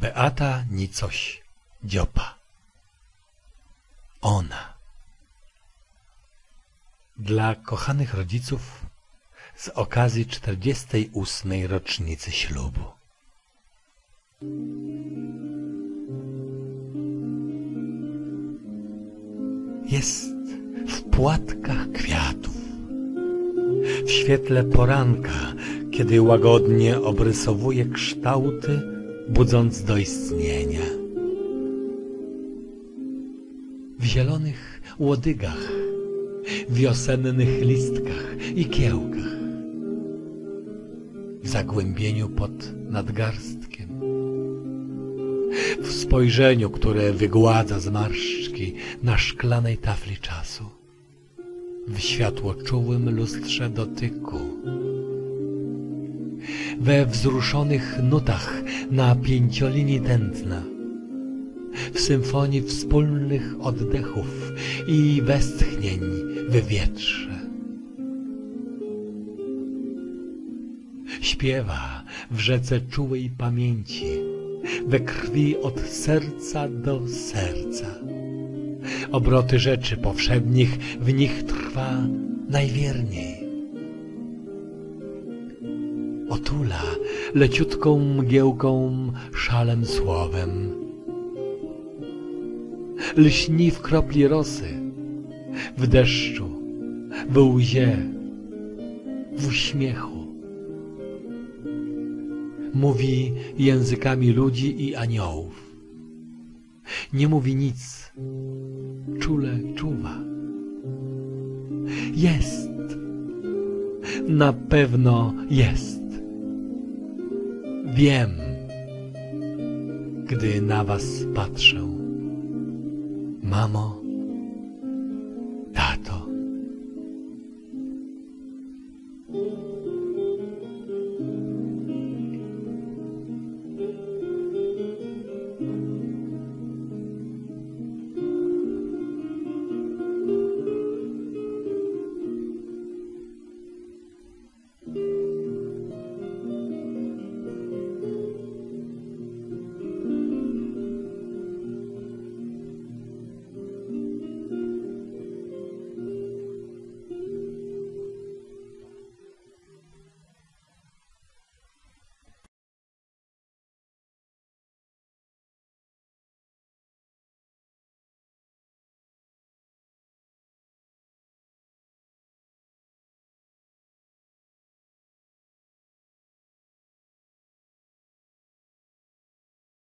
Beata Nicoś Dziopa Ona Dla kochanych rodziców z okazji 48. rocznicy ślubu. Jest w płatkach kwiatów, w świetle poranka, kiedy łagodnie obrysowuje kształty, budząc do istnienia. W zielonych łodygach, wiosennych listkach i kiełkach, w zagłębieniu pod nadgarstkiem, w spojrzeniu, które wygładza zmarszczki na szklanej tafli czasu, w światłoczułym lustrze dotyku, we wzruszonych nutach na pięciolinii tętna, w symfonii wspólnych oddechów i westchnień w wietrze. Śpiewa w rzece czułej pamięci, we krwi od serca do serca. Obroty rzeczy powszednich w nich trwa najwierniej. Otula leciutką mgiełką szalem słowem. Lśni w kropli rosy, w deszczu, w łzie, w uśmiechu. Mówi językami ludzi i aniołów. Nie mówi nic, czule czuwa. Jest, na pewno jest. Wiem, gdy na was patrzę. Mamo, tato.